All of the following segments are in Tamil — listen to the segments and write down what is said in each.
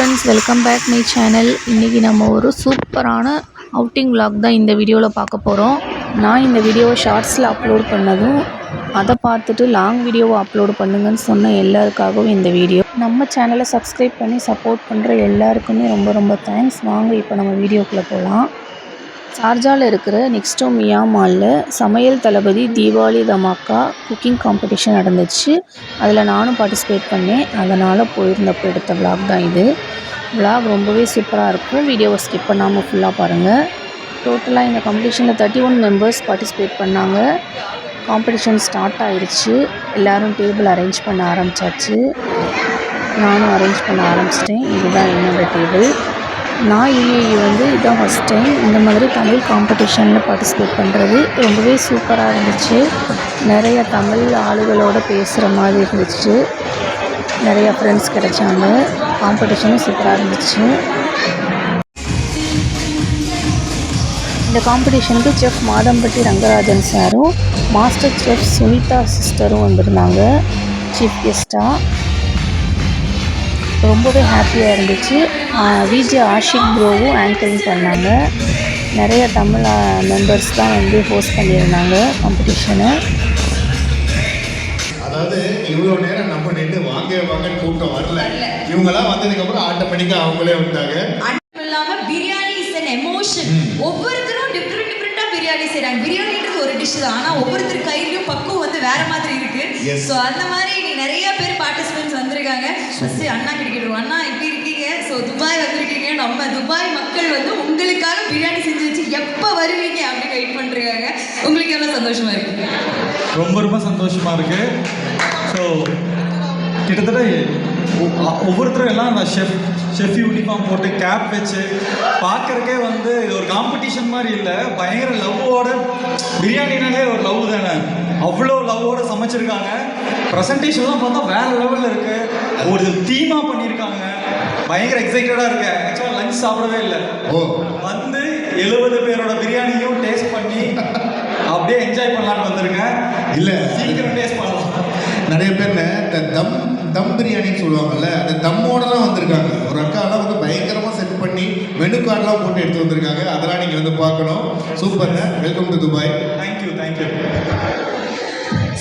Friends welcome back my channel இன்றைக்கி நம்ம ஒரு சூப்பரான அவுட்டிங் vlog தான் இந்த வீடியோவில் பார்க்க போகிறோம் நான் இந்த வீடியோவை ஷார்ட்ஸில் அப்லோட் பண்ணதும் அதை பார்த்துட்டு லாங் வீடியோவை அப்லோடு பண்ணுங்கன்னு சொன்ன எல்லாருக்காகவும் இந்த வீடியோ. நம்ம சேனலை சப்ஸ்கிரைப் பண்ணி சப்போர்ட் பண்ணுற எல்லாருக்குமே ரொம்ப ரொம்ப தேங்க்ஸ் வாங்க இப்போ நம்ம வீடியோக்குள்ளே போகலாம் சார்ஜாவில் இருக்கிற நெக்ஸ்டோ மியா மாலில் சமையல் தளபதி தீபாவளி தமாக்கா குக்கிங் காம்படிஷன் நடந்துச்சு. அதில் நானும் பார்ட்டிசிபேட் பண்ணேன். அதனால் போயிருந்தப்போ எடுத்த விளாக் தான் இது. Vlog ரொம்பவே சூப்பராக இருக்கும். வீடியோவை ஸ்கிப் பண்ணாமல் ஃபுல்லாக பாருங்கள் டோட்டலாக இந்த காம்படிஷனில் தேர்ட்டி ஒன் மெம்பர்ஸ் பார்ட்டிசிபேட் பண்ணாங்க. காம்படிஷன் ஸ்டார்ட் ஆயிடுச்சு எல்லோரும் டேபிள் அரேஞ்ச் பண்ண ஆரம்பிச்சாச்சு. நானும் அரேஞ்ச் பண்ண ஆரம்பிச்சிட்டேன். இதுதான் என்னோடய டேபிள் நான் யூஏஇ வந்து இதுதான் ஃபஸ்ட் டைம் இந்த மாதிரி தமிழ் காம்படிஷனில் பார்ட்டிசிபேட் பண்ணுறது ரொம்பவே சூப்பராக இருந்துச்சு. நிறைய தமிழ் ஆளுகளோடு பேசுகிற மாதிரி இருந்துச்சு. நிறைய ஃப்ரெண்ட்ஸ் கிடைச்சாங்க. காம்படிஷனும் சூப்பராக இருந்துச்சு. இந்த காம்படிஷனுக்கு செஃப் மாதம்பட்டி ரங்கராஜன் சாரும் மாஸ்டர் செஃப் சுனிதா சிஸ்டரும் வந்திருந்தாங்க. சீஃப் கெஸ்ட்டாக ரொம்பவே ஹாப்பியாக இருந்துச்சு. விஜே ஆஷிக் ப்ரோவும் ஆங்கரிங் பண்ணாங்க. நிறைய தமிழ் மெம்பர்ஸ் தான் வந்து ஹோஸ்ட் பண்ணியிருந்தாங்க காம்படிஷனை அதாவது இவ்வளோ நேரம் நின்று வாங்க வாங்கன்னு கூட்டம் வரல. இவங்கெல்லாம் வந்ததுக்கு அப்புறம் ஆட்டோமேட்டிக்கா அவங்களே வந்துட்டாங்க. இல்லாம பிரியாணி இஸ் an எமோஷன் ஒவ்வொருத்தரும் டிஃப்ரெண்ட் டிஃப்ரெண்டா பிரியாணி செய்றாங்க. பிரியாணின்றது ஒரு டிஷ் தான். ஆனா ஒவ்வொருத்தர் கையிலயும் பக்குவம் வந்து வேற மாதிரி இருக்கு. சோ அந்த மாதிரி நீ நிறைய பேர் பார்ட்டிசிபென்ட்ஸ் வந்திருக்காங்க. ஃபர்ஸ்ட் அண்ணா கிடைக்கிறோம் அண்ணா இப்படி இருக்கீங்க. சோ துபாய் வந்திருக்கீங்க. நம்ம துபாய் மக்கள் வந்து உங்களுக்காக பிரியாணி செஞ்சு வச்சு எப்ப வருவீங்க அப்படின்னு வெயிட் பண்றாங்க. உங்களுக்கு எவ்வளவு சந்தோஷமா இருக்கு? ரொம்ப ரொம்ப சந்தோஷமாக இருக்குது ஸோ கிட்டத்தட்ட ஒவ்வொருத்தரும் எல்லாம் அந்த ஷெஃப் ஷெஃப் யூனிஃபார்ம் போட்டு கேப் வச்சு பார்க்கறக்கே வந்து இது ஒரு காம்படிஷன் மாதிரி இல்லை. பயங்கர லவ்வோட பிரியாணினாலே ஒரு லவ் தானே. அவ்வளோ லவ்வோட சமைச்சிருக்காங்க. ப்ரெசன்டேஷன்லாம் பார்த்தா வேறு லெவலில் இருக்குது ஒரு தீமாக பண்ணியிருக்காங்க. பயங்கர எக்ஸைட்டடாக இருக்கேன் ஆக்சுவலாக லஞ்ச் சாப்பிடவே இல்லை. ஓ. வந்து எழுபது பேரோட பிரியாணியும் டேஸ்ட் பண்ணி அப்படியே என்ஜாய் பண்ணலான்னு வந்திருக்கேன். இல்ல. சீக்கிரம் டேஸ்ட் பண்ணலாம். நிறைய பேர் இந்த தம் தம் பிரியாணின்னு சொல்லுவாங்கல்ல அந்த தம்மோடலாம் வந்திருக்காங்க. ஒரு அக்காலாம் வந்து பயங்கரமா செட் பண்ணி மெனு கார்டெலாம் போட்டு எடுத்து வந்திருக்காங்க. அதெல்லாம் நீங்க வந்து பார்க்கணும். சூப்பர்ங்க welcome to Dubai thank you thank you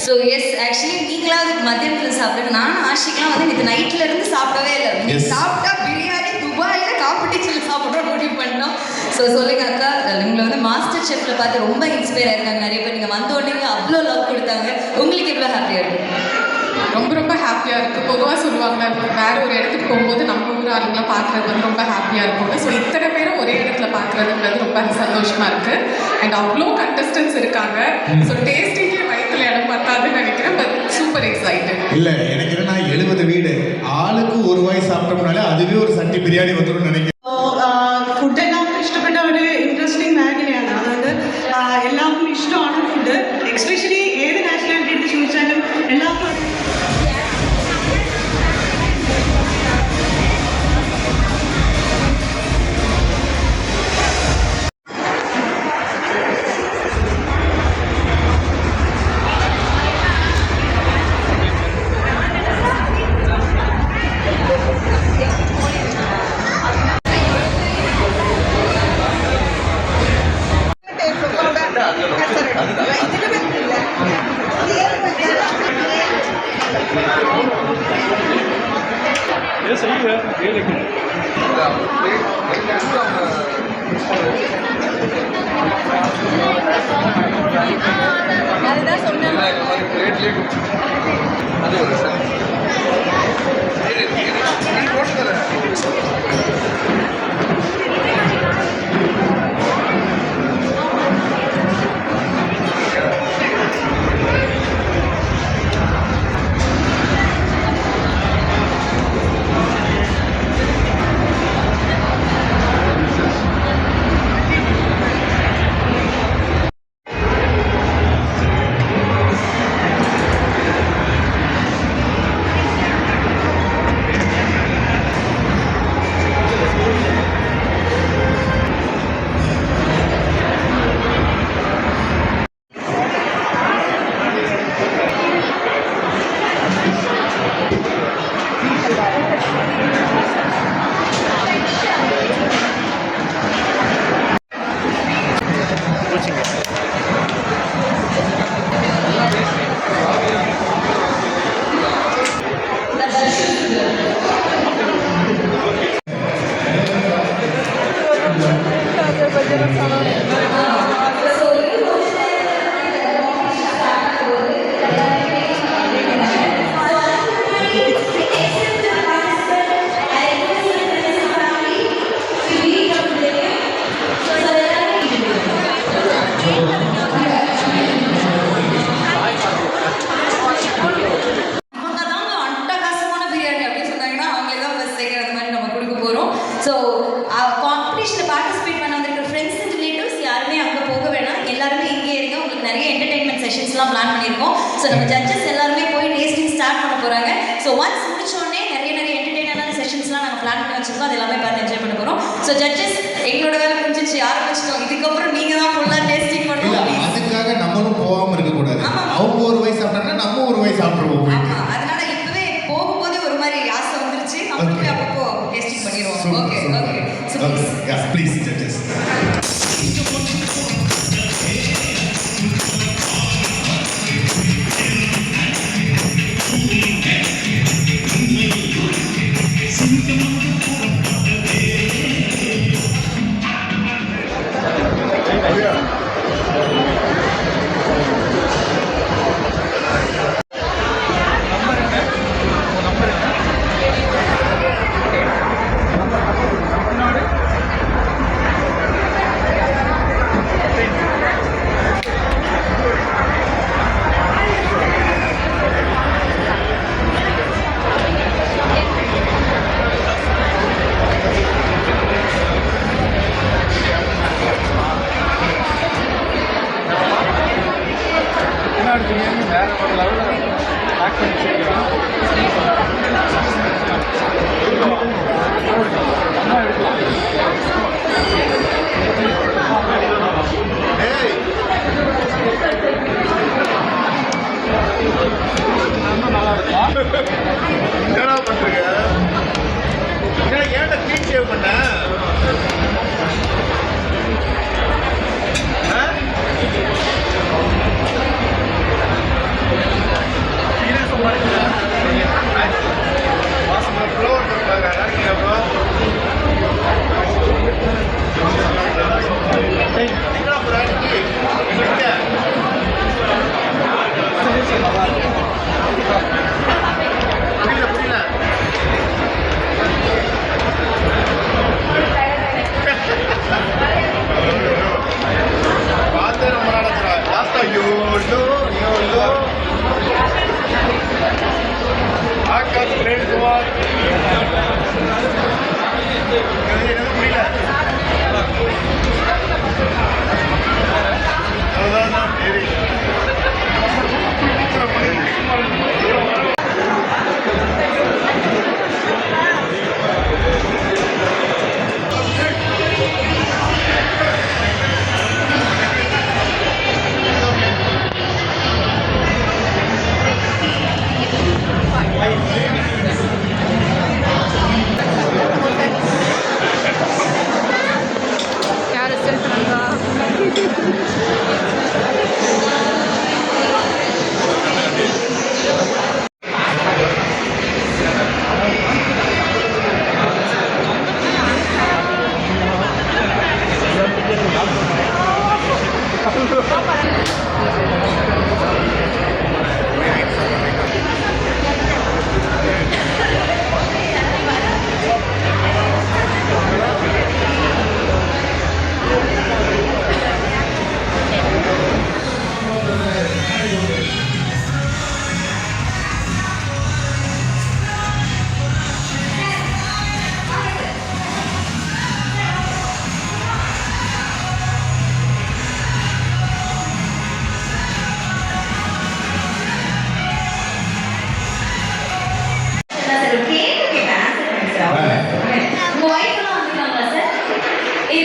so yes actually நீங்களாவது மதியத்தில் சாப்பிட்டு நானும் ஆஷிக்லாம் வந்து இன்னைக்கு நைட்ல இருந்து சாப்பிடவே இல்லை. சாப்பிட்டா பிரியாணி துபாயில காம்படிஷன்ல சாப்பிட்றோம் முடிவு பண்ணோம். ஸோ சொல்லுங்க அக்கா உங்களை வந்து மாஸ்டர் ஷெஃப்ல பார்த்து ரொம்ப இன்ஸ்பயர் ஆயிருக்காங்க. நிறைய பேர் நீங்க வந்த உடனே அவ்வளோ லவ் கொடுத்தாங்க. உங்களுக்கு எவ்வளோ ஹாப்பியா இருக்கு? ரொம்ப ரொம்ப ஹாப்பியாக இருக்குது பொதுவாக சொல்லுவாங்க வேற ஒரு இடத்துக்கு போகும்போது நம்ம ஊர் ஆளுங்களை பார்க்குறது வந்து ரொம்ப ஹாப்பியாக இருக்கும்னு ஸோ இத்தனை பேரும் ஒரே இடத்துல பார்க்குறதுன்றது ரொம்ப சந்தோஷமாக இருக்குது அண்ட் அவ்வளோ கண்டஸ்டன்ஸ் இருக்காங்க. ஸோ டேஸ்டிங்கே பத்தாதுன்னு நினைக்கிறேன் பட் சூப்பர் எக்ஸைட்டட் இல்லை எனக்கு என்ன எழுபது வீடு. ஆளுக்கு ஒரு வாய் சாப்பிட்டோம்னாலே அதுவே ஒரு சட்டி பிரியாணி வந்துடும் நினைக்கிறேன். ஸோ ஜட்ஜஸ் எங்களோட வேலை முடிஞ்சிச்சு. ஆரம்பிச்சிட்டோம். இதுக்கப்புறம் நீங்கள் தான் ஃபுல்லாக டேஸ்டிங் இல்ல பண்ணணும். அதுக்காக நம்மளும் போகாம இருக்கக்கூடாது. அவங்க ஒரு வயசு சாப்பிட்டாங்கன்னா நம்ம ஒரு வயசு சாப்பிடுவோம் அதனால இப்பவே போகும்போதே ஒரு மாதிரி ஆசை வந்துருச்சு. போய் அப்பப்போ டேஸ்டிங் பண்ணிடுவோம். ஓகே ஓகே ப்ளீஸ் ஜட்ஜஸ்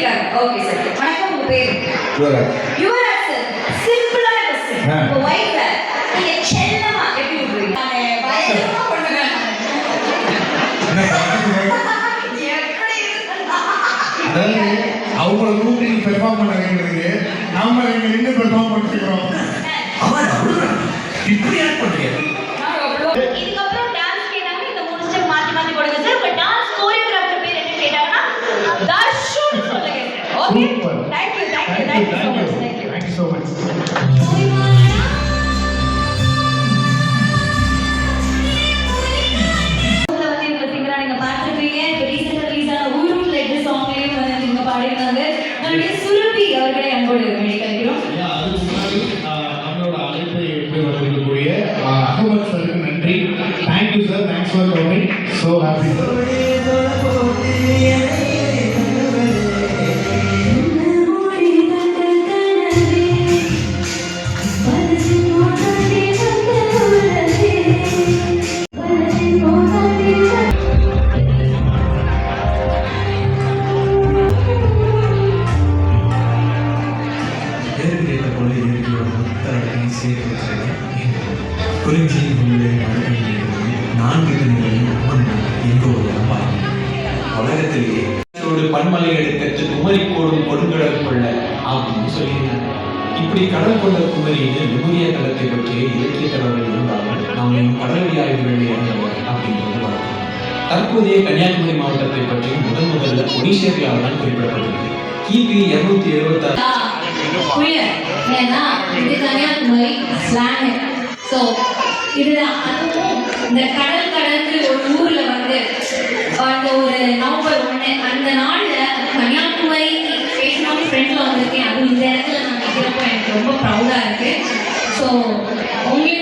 இருக்காங்க ஓகே சார் வணக்கம் உங்க பேர்? யுவராஜ். சார் சிம்பிளா கொஸ்டின். உங்க வைஃப நீங்க செல்லமா எப்படி விடுவீங்க நானு பயங்கரமா பண்ணுவேன் எப்படி அதாவது அவங்கள கூப்பிட்டு நீ பெர்ஃபார்ம் பண்ண வைக்கிறதுக்கு நாம இங்க நின்று பெர்ஃபார்ம் பண்ணிக்கிறோம் இப்படி ஆட் பண்றீங்க இதுக்கப்புறம் டான்ஸ் கேட்டாங்க இந்த மூணு ஸ்டெப் மாத்தி மாத்தி போடுங்க சார் உங்க டான்ஸ் கோரியோகிராஃபர் பேர் என்ன கேட்டாங்கன்னா தர்ஷன் சொல்லுங்க sir okay Super. Thank you thank you Thank thank you, you so thank you. Much thank you Thank you so much. வந்து இவங்க சிங்கரா நீங்க பார்த்திருப்பீங்க இப்போ ரீசெண்டாக ரிலீஸ் ஆன ஊரும் லெட்டு சாங்லேயும் வந்து இவங்க பாடியிருக்காங்க நம்மளுடைய சுரபி அவர்களை அன்போடு வெளிக்கழிக்கிறோம் ஐயா, அதுக்கு முன்னாடி ஆஹ், நம்மளோட அழைப்பை எப்படி வந்திருக்கக்கூடிய ஆஹ், அகமது சாருக்கு நன்றி. Thank you sir thanks for coming so happy sir மழை நான்கு தினங்களையும் அம்மன் எங்கோ ஒரு அம்மா உலகத்திலேயே ஒரு பன்மலை எடுக்கற்று குமரி கோடும் கொடுங்கடல் கொள்ள அப்படின்னு சொல்லியிருந்தாங்க இப்படி கடல் கொண்ட குமரியில் விபூரிய தளத்தை பற்றிய இலக்கிய தகவல் இருந்தாலும் நாம் இன்னும் கடலடி ஆய்வுகள் இறந்தவர் அப்படின்றது வழக்கம். தற்போதைய கன்னியாகுமரி மாவட்டத்தை பற்றி முதன் முதல்ல ஒடிசேரியால் தான் குறிப்பிடப்பட்டுள்ளது கிபி இருநூத்தி எழுபத்தாறு புரியல ஏன்னா இது கன்னியாகுமரி ஸ்லாங் ஸோ இதுதான். அதுவும் இந்த கடல் கடந்து ஒரு ஊர்ல வந்து அந்த ஒரு நவம்பர் ஒன்று அந்த நாள்ல கன்னியாகுமரி பேசணும் ஃப்ரெண்ட்ல வந்திருக்கேன். அதுவும் இந்த இடத்துல நான் நிற்கிறப்போ எனக்கு ரொம்ப ப்ரௌடா இருக்கு. ஸோ உங்களுக்கு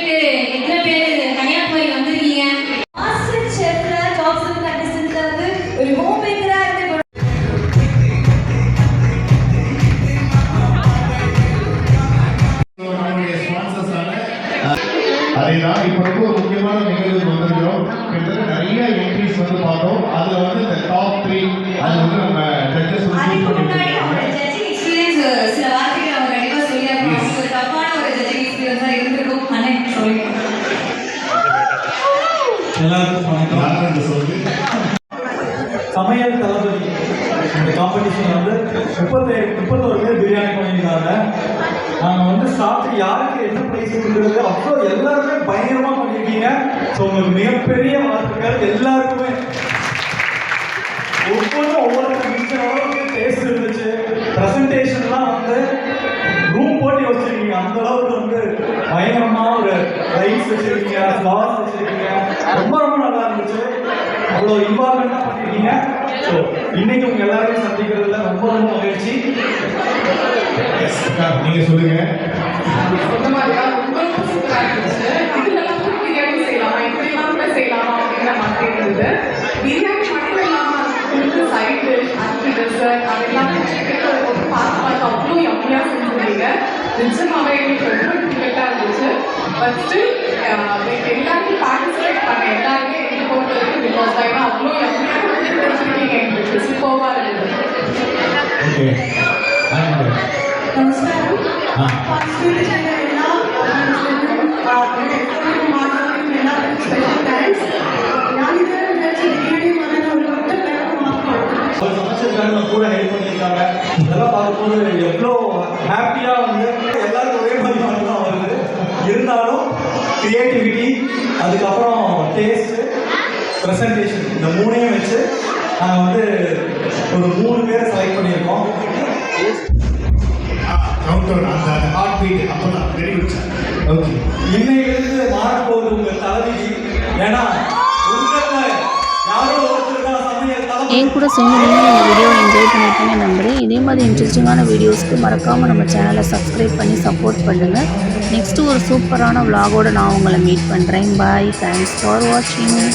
அதேதான் இப்போ ரொம்ப ஒரு முக்கியமான நிகழ்வு வந்திருக்கிறோம். கிட்டத்தட்ட நிறைய என்ட்ரிஸ் வந்து பார்த்தோம். அதுல வந்து இந்த டாப் த்ரீ அது வந்து நம்ம ஜட்ஜஸ் சமையல் தளபதி. இந்த காம்படிஷன் வந்து முப்பத்தேழு முப்பத்தோரு பேர் பிரியாணி பண்ணியிருந்தாங்க நாங்கள் வந்து சாப்பிட்டு யாருக்கு என்ன ப்ரைஸ் கொடுக்குறது அவ்வளோ எல்லாருமே பயங்கரமாக பண்ணியிருக்கீங்க ஸோ உங்களுக்கு மிகப்பெரிய வாழ்த்துக்கள். எல்லாருக்குமே ஒவ்வொன்றும் ஒவ்வொருத்தர் மிச்ச அளவுக்கு டேஸ்ட் இருந்துச்சு. ப்ரெசன்டேஷன்லாம் வந்து ரூம் போட்டு வச்சிருக்கீங்க அந்த அளவுக்கு வந்து பயங்கரமா ஒரு லைட்ஸ் வச்சிருக்கீங்க ஃப்ளவர்ஸ் வச்சிருக்கீங்க. ரொம்ப ரொம்ப நல்லா இருந்துச்சு. அவ்வளோ இன்வால்மெண்ட்டாக பண்ணியிருக்கீங்க ஸோ இன்னைக்கு உங்கள் எல்லாரையும் சந்திக்கிறதுல ரொம்ப ரொம்ப மகிழ்ச்சி. அப்படிங்கிற மாதிரி இருந்தது. பிரியாணி மட்டும் இல்லாமல் சைட் டிஷ் அண்ட் டெசர்ட் அது எல்லாமே போட்டு பார்த்து பார்த்து அவ்வளோ யம்மியாக செஞ்சுருந்தீங்க. நிஜமாவே எங்களுக்கு ரொம்ப டிஃபிகல்ட்டாக இருந்துச்சு. பட் ஸ்டில் எல்லாருமே பார்ட்டிசிபேட் பண்ண எல்லாருமே எங்களுக்கு பொறுத்தவரைக்கும் பிகாஸ் ஏன்னா அவ்வளோ யம்மியாக வந்து செஞ்சுருக்கீங்க எங்களுக்கு சூப்பராக இருந்தது. கூட ஹெல்ப் பண்ணியிருக்காங்க இதெல்லாம் பார்க்கும்போது எவ்வளோ ஹாப்பியாக வந்து எல்லாருக்கும் ஒரே மாதிரி தான் வருது இருந்தாலும் க்ரியேட்டிவிட்டி அதுக்கப்புறம் டேஸ்ட்டு ப்ரெசன்டேஷன் இந்த மூணையும் வச்சு நாங்கள் வந்து ஒரு மூணு பேரை செலக்ட் பண்ணியிருக்கோம் கவுண்டர் அந்த ஹார்ட் பீட் அப்பதான் வெரி குட் சார் ஓகே இன்னையிலிருந்து மாறப்போகுது உங்கள் தலைவிதி ஏன்னா என் கூட சேர்ந்து நீங்கள் இந்த வீடியோவை என்ஜாய் பண்ணியிருப்பீங்க நம்புறேன். இதே மாதிரி இன்ட்ரெஸ்டிங்கான வீடியோஸ்க்கு மறக்காமல் நம்ம சேனலை சப்ஸ்கிரைப் பண்ணி சப்போர்ட் பண்ணுங்கள் நெக்ஸ்ட்டு ஒரு சூப்பரான vlog-ஓட நான் உங்களை மீட் பண்ணுறேன் பாய் தேங்க்ஸ் ஃபார் வாட்சிங்